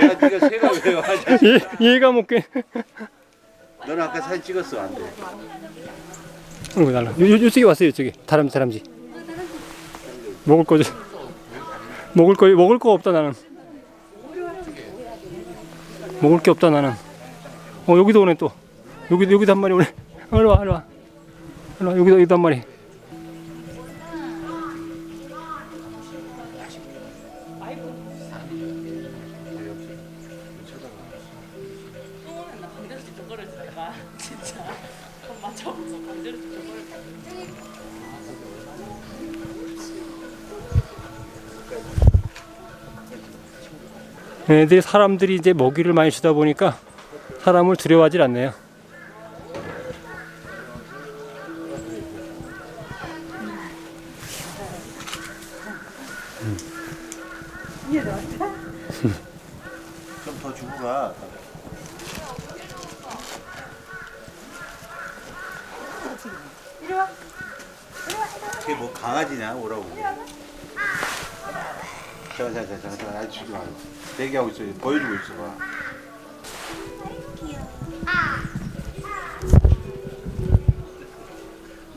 야, 네가 새가 왜 와? 얘, 얘가 먹게. 너는 아까 사진 찍었어, 안 돼. 어, 날라. 요, 요, 요쪽에 왔어요, 요쪽에. 다람쥐, 다람쥐. 먹을 거죠. 먹을 거, 먹을 거 없다, 나는. 먹을 게 없다, 나는. 어, 여기도 오네, 또. 여기도, 여기도 한 마리 오네. 어, 일로 와, 일로 와. 일로 와, 여기도, 여기도 한 마리. 걸을 때가 진짜 그럼 맞춰보면서 강제로 때 애들이 사람들이 이제 먹이를 많이 주다 보니까 사람을 두려워하질 않네요. 좀 더 주고 가. 걔뭐 강아지냐 오라고. 잠깐 잠깐 잠깐 아직 주지 말고 대기하고 있어 보여주고 있어 봐.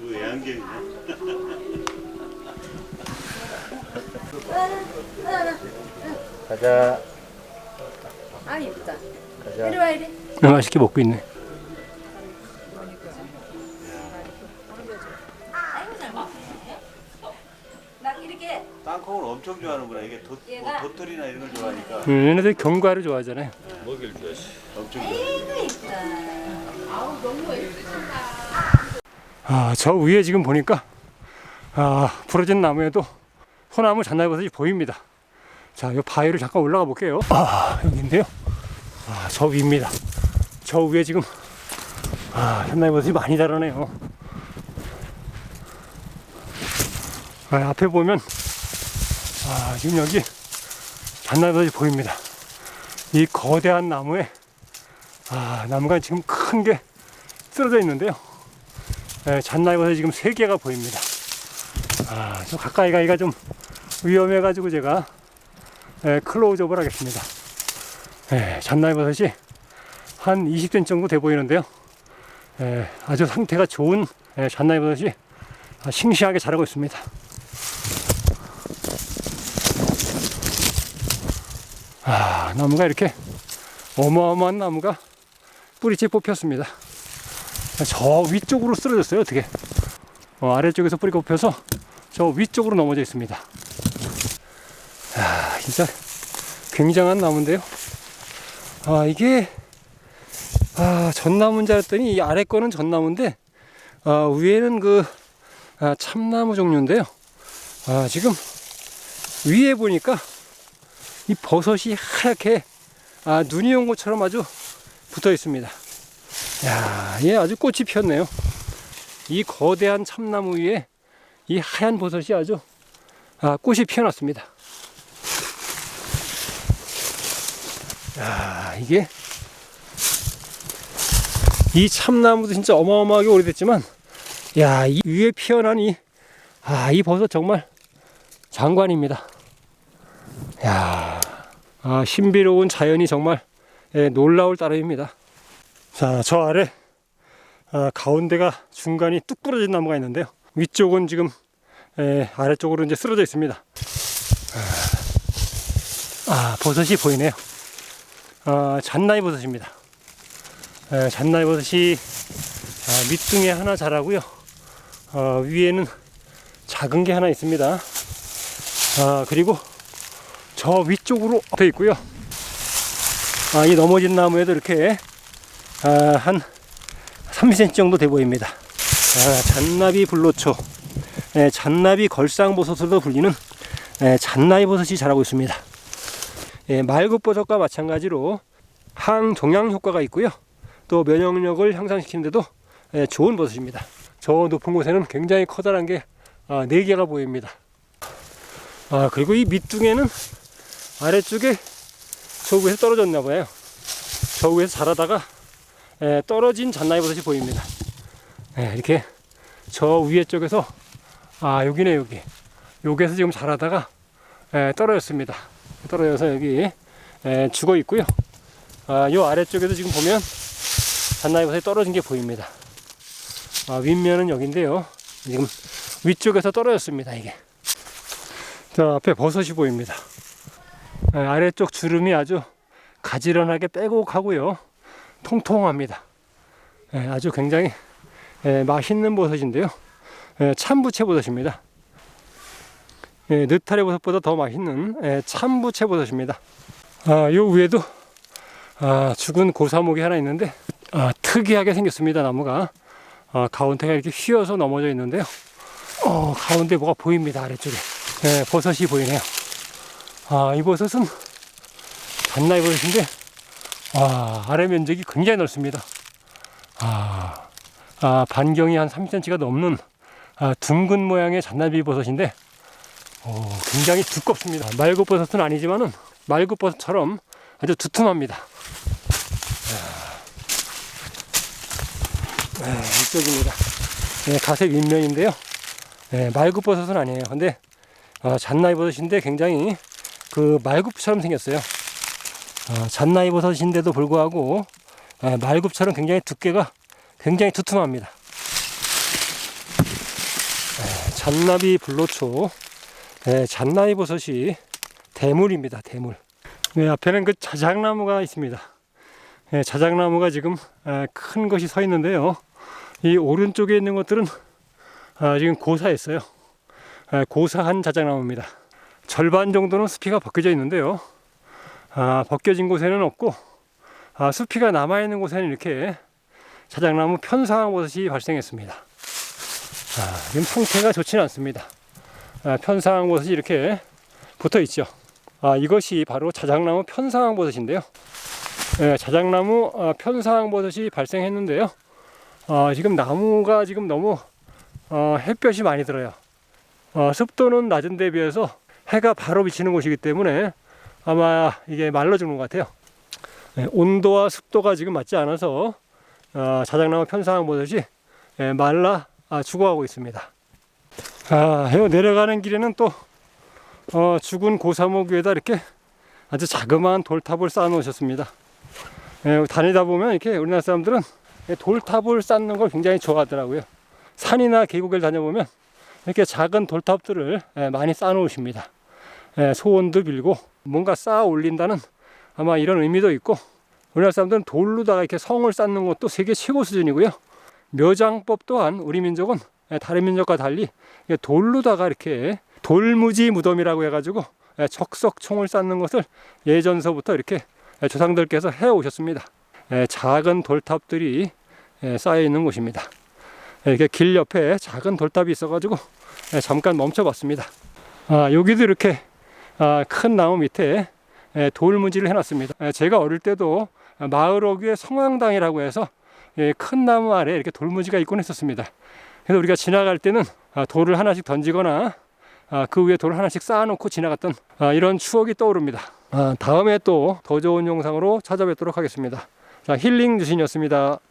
왜 안경이냐? 가자. 아 예쁘다. 가자. 이리 와 이리. 어, 맛있게 먹고 있네. 콩을 엄청 좋아하는구나. 이게 도, 뭐 도토리나 이런 걸 좋아하니까 음, 얘네들 견과를 좋아하잖아요. 엄청 좋아해. 아이고 예쁘다. 아, 저 위에 지금 보니까 아, 부러진 나무에도 소나무 잣나버섯이 보입니다. 자, 이 바위를 잠깐 올라가 볼게요. 아, 여기인데요. 아, 저 위입니다. 저 위에 지금 아, 잣나버섯이 많이 자라네요. 아, 앞에 보면 아, 지금 여기 잣나버섯이 보입니다. 이 거대한 나무에 아, 나무가 지금 큰 게 쓰러져 있는데요. 예, 잣나이버섯 지금 세 개가 보입니다. 아, 좀 가까이 가기가 좀 위험해가지고 제가 예, 클로즈업을 하겠습니다. 예, 잣나이버섯이 한 20cm 정도 돼 보이는데요. 예, 아주 상태가 좋은 예, 아, 싱싱하게 자라고 있습니다. 아, 나무가 이렇게 어마어마한 나무가 뿌리째 뽑혔습니다. 저 위쪽으로 쓰러졌어요 어떻게? 어, 아래쪽에서 뿌리가 뽑혀서 저 위쪽으로 넘어져 있습니다. 아 진짜 굉장한 나무인데요. 아 이게 아 전나무인 줄 알았더니 이 아래 거는 전나무인데 아, 위에는 그 아, 참나무 종류인데요. 아 지금 위에 보니까 이 버섯이 하얗게 아, 눈이 온 것처럼 아주 붙어 있습니다 야, 얘 아주 꽃이 피었네요. 이 거대한 참나무 위에 이 하얀 버섯이 아주 아, 꽃이 피어났습니다. 야, 이게 이 참나무도 진짜 어마어마하게 오래됐지만 야, 이 위에 피어난 이 아, 이 버섯 정말 장관입니다. 야, 아, 신비로운 자연이 정말 예, 놀라울 따름입니다. 자, 저 아래 아, 가운데가 중간이 뚝 부러진 나무가 있는데요. 위쪽은 지금 에, 아래쪽으로 이제 쓰러져 있습니다. 아, 아, 버섯이 보이네요. 아, 잣나이 버섯입니다. 에, 잣나이 버섯이 아, 밑둥에 하나 자라고요. 어, 위에는 작은 게 하나 있습니다. 아, 그리고 저 위쪽으로 돼 있고요. 아, 이 넘어진 나무에도 이렇게 아, 한 30cm 정도 돼 보입니다. 아, 잔나비 불로초, 예, 잔나비 걸상버섯으로도 불리는 예, 잔나비 버섯이 자라고 있습니다. 예, 말굽버섯과 마찬가지로 항종양 효과가 있고요. 또 면역력을 향상시키는데도 예, 좋은 버섯입니다. 저 높은 곳에는 굉장히 커다란 게 아, 4개가 보입니다. 아, 그리고 이 밑둥에는 아래쪽에 저 위에서 떨어졌나 봐요. 저 위에서 자라다가 에, 떨어진 잣나이 버섯이 보입니다. 예, 이렇게 저 위에 쪽에서 아 여기네 여기 여기에서 지금 자라다가 에, 떨어졌습니다. 떨어져서 여기 에, 죽어 있고요. 아, 요 아래쪽에도 지금 보면 잣나이 버섯이 떨어진 게 보입니다. 아, 윗면은 여기인데요. 지금 위쪽에서 떨어졌습니다. 이게. 자 앞에 버섯이 보입니다. 에, 아래쪽 주름이 아주 가지런하게 빼곡하고요. 통통합니다. 에, 아주 굉장히 에, 맛있는 버섯인데요. 에, 참부채 버섯입니다. 예, 느타리 버섯보다 더 맛있는 예, 참부채 버섯입니다. 아, 요 위에도 아, 죽은 고사목이 하나 있는데 아, 특이하게 생겼습니다. 나무가 아, 가운데가 이렇게 휘어서 넘어져 있는데요. 어, 가운데 뭐가 보입니다. 아래쪽에 예, 버섯이 보이네요. 아, 이 버섯은 잣나이 버섯인데 와, 아래 면적이 굉장히 넓습니다. 아, 아 반경이 한 30cm가 넘는 아, 둥근 모양의 잣나비 버섯인데 오, 굉장히 두껍습니다. 말굽버섯은 아니지만은 말굽버섯처럼 아주 두툼합니다. 아, 네, 이쪽입니다. 네, 가세 윗면인데요. 네, 말굽버섯은 아니에요. 근데 아, 잣나이버섯인데 굉장히 그 말굽처럼 생겼어요. 아, 잣나이 버섯인데도 불구하고 아, 말굽처럼 굉장히 두께가 굉장히 두툼합니다. 네, 잣나비 불로초 네, 잣나이 버섯이 대물입니다. 대물. 네, 앞에는 그 자작나무가 있습니다. 네, 자작나무가 지금 아, 큰 것이 서 있는데요. 이 오른쪽에 있는 것들은 아, 지금 고사했어요. 아, 고사한 자작나무입니다. 절반 정도는 숲이가 벗겨져 있는데요. 아, 벗겨진 곳에는 없고 아, 숲이가 남아 있는 곳에는 이렇게 자작나무 편상황 버섯이 발생했습니다. 아, 지금 상태가 좋지는 않습니다. 아, 편상황 버섯이 이렇게 붙어 있죠. 아, 이것이 바로 자작나무 편상황 버섯인데요. 예, 자작나무 아, 편상황 버섯이 발생했는데요. 아, 지금 나무가 지금 너무 어, 햇볕이 많이 들어요. 어, 습도는 낮은 데 비해서 해가 바로 비치는 곳이기 때문에 아마 이게 말라 죽는 것 같아요. 예, 온도와 습도가 지금 맞지 않아서 어, 자작나무 편상황 버섯이 예, 말라 아, 죽어가고 있습니다. 아, 요 내려가는 길에는 또 어, 죽은 고사목 위에다 이렇게 아주 자그마한 돌탑을 쌓아 놓으셨습니다. 예, 다니다 보면 이렇게 우리나라 사람들은 이 돌탑을 쌓는 걸 굉장히 좋아하더라고요. 산이나 계곡을 다녀보면 이렇게 작은 돌탑들을 예, 많이 쌓아 놓으십니다. 예, 소원도 빌고 뭔가 쌓아 올린다는 아마 이런 의미도 있고 우리나라 사람들은 돌로다가 이렇게 성을 쌓는 것도 세계 최고 수준이고요. 묘장법 또한 우리 민족은 예, 다른 민족과 달리 돌로다가 이렇게 돌무지 무덤이라고 해가지고 예, 적석총을 쌓는 것을 예전서부터 이렇게 예, 조상들께서 해 오셨습니다. 예, 작은 돌탑들이 예, 쌓여 있는 곳입니다. 예, 이렇게 길 옆에 작은 돌탑이 있어가지고 예, 잠깐 멈춰봤습니다. 아, 여기도 이렇게 아, 큰 나무 밑에 예, 돌무지를 해놨습니다. 예, 제가 어릴 때도 마을 어귀의 성황당이라고 해서 예, 큰 나무 아래 이렇게 돌무지가 있곤 했었습니다. 그래서 우리가 지나갈 때는 아, 돌을 하나씩 던지거나 아, 그 위에 돌을 하나씩 쌓아놓고 지나갔던 아, 이런 추억이 떠오릅니다. 아, 다음에 또 더 좋은 영상으로 찾아뵙도록 하겠습니다. 자, 힐링 주신이었습니다.